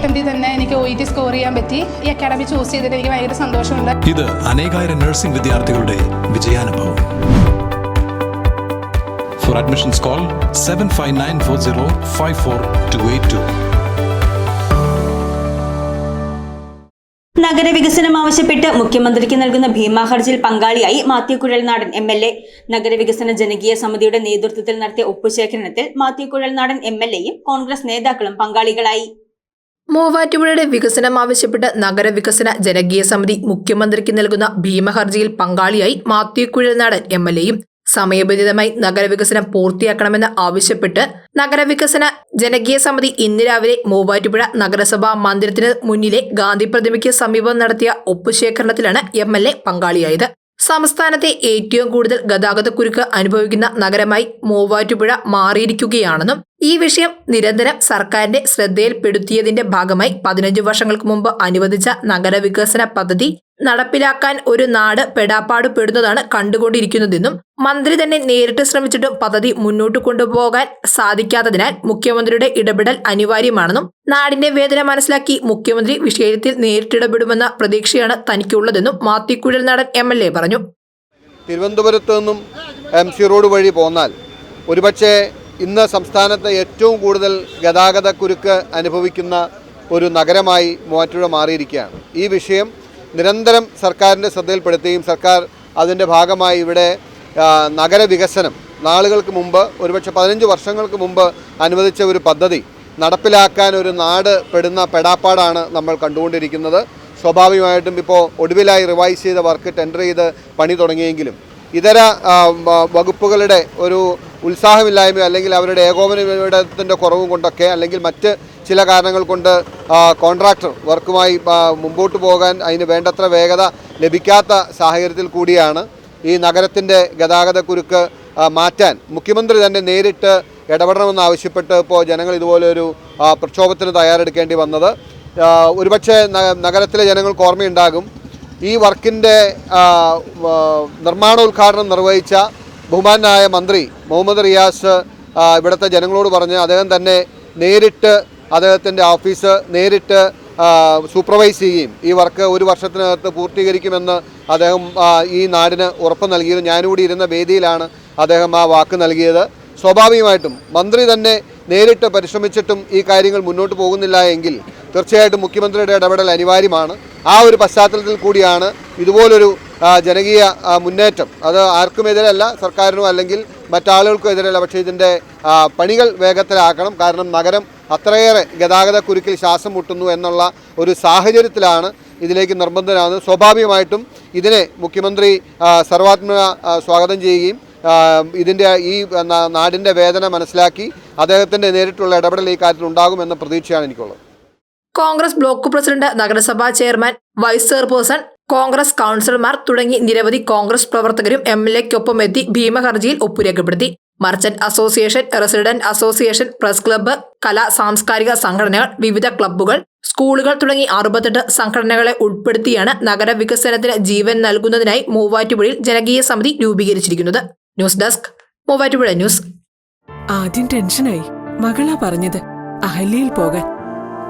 അറ്റംപ്റ്റിൽ തന്നെ എനിക്ക് O E T score ചെയ്യാൻ പറ്റി. ഈ അക്കാഡമി ചൂസ് ചെയ്തിട്ട് എനിക്ക് ഭയങ്കര സന്തോഷമുണ്ട്. ഇത് അനേകായിരം നഴ്സിംഗ് വിദ്യാർത്ഥികളുടെ വിജയാനുഭവം. For admissions call seven five nine four zero five four two eight two നഗരവികസനം ആവശ്യപ്പെട്ട് മുഖ്യമന്ത്രിക്ക് നൽകുന്ന ഭീമാ ഹർജിയിൽ പങ്കാളിയായി Mathew Kuzhalnadan M L A നഗരവികസന ജനകീയ സമിതിയുടെ നേതൃത്വത്തിൽ നടത്തിയ ഒപ്പുശേഖരണത്തിൽ മാത്യു കുഴൽനാടൻ എം എൽ എയും കോൺഗ്രസ് നേതാക്കളും പങ്കാളികളായി. മൂവാറ്റുപുഴയുടെ വികസനം ആവശ്യപ്പെട്ട് നഗരവികസന ജനകീയ സമിതി മുഖ്യമന്ത്രിക്ക് നൽകുന്ന ഭീമഹർജിയിൽ പങ്കാളിയായി മാത്യു കുഴൽനാടൻ എം എൽ എയും സമയബന്ധിതമായി നഗരവികസനം പൂർത്തിയാക്കണമെന്ന് ആവശ്യപ്പെട്ട് നഗരവികസന ജനകീയ സമിതി ഇന്ന് രാവിലെ മൂവാറ്റുപുഴ നഗരസഭാ മന്ദിരത്തിന് മുന്നിലെ ഗാന്ധി പ്രതിമയ്ക്ക് സമീപം നടത്തിയ ഒപ്പുശേഖരണത്തിലാണ് എം എൽ എ പങ്കാളിയായത്. സംസ്ഥാനത്തെ ഏറ്റവും കൂടുതൽ ഗതാഗതക്കുരുക്ക് അനുഭവിക്കുന്ന നഗരമായി മൂവാറ്റുപുഴ മാറിയിരിക്കുകയാണെന്നും ഈ വിഷയം നിരന്തരം സർക്കാരിന്റെ ശ്രദ്ധയിൽപ്പെടുത്തിയതിന്റെ ഭാഗമായി പതിനഞ്ച് വർഷങ്ങൾക്ക് മുമ്പ് അനുവദിച്ച നഗരവികസന പദ്ധതി നടപ്പിലാക്കാൻ ഒരു നാട് പെടാപ്പാട് പെടുന്നതാണ് കണ്ടുകൊണ്ടിരിക്കുന്നതെന്നും മന്ത്രി തന്നെ നേരിട്ട് ശ്രമിച്ചിട്ടും പദ്ധതി മുന്നോട്ട് കൊണ്ടുപോകാൻ സാധിക്കാത്തതിനാൽ മുഖ്യമന്ത്രിയുടെ ഇടപെടൽ അനിവാര്യമാണെന്നും നാടിന്റെ വേദന മനസ്സിലാക്കി മുഖ്യമന്ത്രി വിഷയത്തിൽ നേരിട്ടിടപെടുമെന്ന പ്രതീക്ഷയാണ് തനിക്കുള്ളതെന്നും മാത്തിക്കുഴൽ നടൻ എ പറഞ്ഞു. തിരുവനന്തപുരത്ത് നിന്നും എം സി റോഡ് വഴി പോന്നാൽ ഒരുപക്ഷെ ഇന്ന് സംസ്ഥാനത്ത് ഏറ്റവും കൂടുതൽ ഗതാഗത കുരുക്ക് അനുഭവിക്കുന്ന ഒരു നഗരമായി മൂവാറ്റുപുഴ മാറിയിരിക്കുകയാണ്. ഈ വിഷയം നിരന്തരം സർക്കാരിന്റെ ശ്രദ്ധയിൽപ്പെടുത്തുകയും സർക്കാർ അതിന്റെ ഭാഗമായി ഇവിടെ നഗര നഗരവികസനം നാളുകൾക്ക് മുമ്പ് ഒരുപക്ഷെ പതിനഞ്ച് വർഷങ്ങൾക്ക് മുമ്പ് അനുവദിച്ച ഒരു പദ്ധതി നടപ്പിലാക്കാൻ ഒരു നാട് പെടുന്ന പെടാപ്പാടാണ് നമ്മൾ കണ്ടുകൊണ്ടിരിക്കുന്നത്. സ്വാഭാവികമായിട്ടും ഇപ്പോൾ ഒടുവിലായി റിവൈസ് ചെയ്ത വർക്ക് ടെൻഡർ ചെയ്ത് പണി തുടങ്ങിയെങ്കിലും ഇതര വകുപ്പുകളുടെ ഒരു ഉത്സാഹമില്ലായ്മ അല്ലെങ്കിൽ അവരുടെ ഏകോപനത്തിന്റെ കുറവും കൊണ്ടൊക്കെ അല്ലെങ്കിൽ മറ്റ് ചില കാരണങ്ങൾ കൊണ്ട് കോൺട്രാക്ടർ വർക്കുമായി മുമ്പോട്ട് പോകാൻ അതിന് വേണ്ടത്ര വേഗത ലഭിക്കാത്ത സാഹചര്യത്തിൽ കൂടിയാണ് ഈ നഗരത്തിന്റെ ഗതാഗത കുരുക്ക് മാറ്റാൻ. മുഖ്യമന്ത്രി തന്നെ നേരിട്ട് ഇടപെടണമെന്ന് ആവശ്യപ്പെട്ട് ഇപ്പോൾ ജനങ്ങൾ ഇതുപോലൊരു പ്രക്ഷോഭത്തിന് തയ്യാറെടുക്കേണ്ടി വന്നത്. ഒരുപക്ഷെ നഗരത്തിലെ ജനങ്ങൾക്ക് ഓർമ്മയുണ്ടാകും. ഈ വർക്കിന്റെ നിർമ്മാണോദ്ഘാടനം നിർവഹിച്ച ബഹുമാനായ മന്ത്രി മുഹമ്മദ് റിയാസ് ഇവിടുത്തെ ജനങ്ങളോട് പറഞ്ഞ് അദ്ദേഹം തന്നെ നേരിട്ട് അദ്ദേഹത്തിന്റെ ഓഫീസ് നേരിട്ട് സൂപ്പർവൈസ് ചെയ്യുകയും ഈ വർക്ക് ഒരു വർഷത്തിനകത്ത് പൂർത്തീകരിക്കുമെന്ന് അദ്ദേഹം ഈ നാടിന് ഉറപ്പ് നൽകിയത്. ഞാനുകൂടി ഇരുന്ന വേദിയിലാണ് അദ്ദേഹം ആ വാക്ക് നൽകിയത്. സ്വാഭാവികമായിട്ടും മന്ത്രി തന്നെ നേരിട്ട് പരിശ്രമിച്ചിട്ടും ഈ കാര്യങ്ങൾ മുന്നോട്ട് പോകുന്നില്ല എങ്കിൽ തീർച്ചയായിട്ടും മുഖ്യമന്ത്രിയുടെ ഇടപെടൽ അനിവാര്യമാണ്. ആ ഒരു പശ്ചാത്തലത്തിൽ കൂടിയാണ് ഇതുപോലൊരു ജനകീയ മുന്നേറ്റം. അത് ആർക്കുമെതിരല്ല സർക്കാരിനും അല്ലെങ്കിൽ മറ്റാളുകൾക്കും എതിരല്ല. പക്ഷേ ഇതിന്റെ പണികൾ വേഗത്തിലാക്കണം. കാരണം നഗരം അത്രയേറെ ഗതാഗത കുരുക്കിൽ ശ്വാസം മുട്ടുന്നു എന്നുള്ള ഒരു സാഹചര്യത്തിലാണ് ഇതിലേക്ക് നിർബന്ധനാകുന്നത്. സ്വാഭാവികമായിട്ടും ഇതിനെ മുഖ്യമന്ത്രി സർവാത്മ സർവാത്മക സ്വാഗതം ചെയ്യുകയും ഇതിന്റെ ഈ നാടിന്റെ വേദന മനസ്സിലാക്കി അദ്ദേഹത്തിന്റെ നേരിട്ടുള്ള ഇടപെടൽ ഈ കാര്യത്തിൽ ഉണ്ടാകുമെന്ന പ്രതീക്ഷയാണ് എനിക്കുള്ളത്. കോൺഗ്രസ് ബ്ലോക്ക് പ്രസിഡന്റ് നഗരസഭാ ചെയർമാൻ വൈസ് ചെയർപേഴ്സൺ കോൺഗ്രസ് കൗൺസിലർമാർ തുടങ്ങി നിരവധി കോൺഗ്രസ് പ്രവർത്തകരും എം എൽ എക്കൊപ്പം എത്തി ഭീമഹർജിയിൽ ഒപ്പുരേഖപ്പെടുത്തി merchant association resident association press club കലാ സാംസ്കാരിക സംഘടനകൾ വിവിധ ക്ലബ്ബുകൾ സ്കൂളുകൾ തുടങ്ങി അറുപത്തെട്ട് സംഘടനകളെ ഉൾപ്പെടുത്തിയാണ് നഗരവികസനത്തിന് ജീവൻ നൽകുന്നതിനായി മൂവാറ്റുപുഴയിൽ ജനകീയ സമിതി രൂപീകരിച്ചിരിക്കുന്നത്. News desk Muvattupuzha news. ആദ്യം ടെൻഷനായി. മകളാ പറഞ്ഞത് അഹല്യയിൽ പോകാൻ.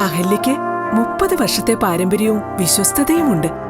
അഹല്യയ്ക്ക് മുപ്പത് വർഷത്തെ പാരമ്പര്യവും വിശ്വസ്തതയുമുണ്ട്.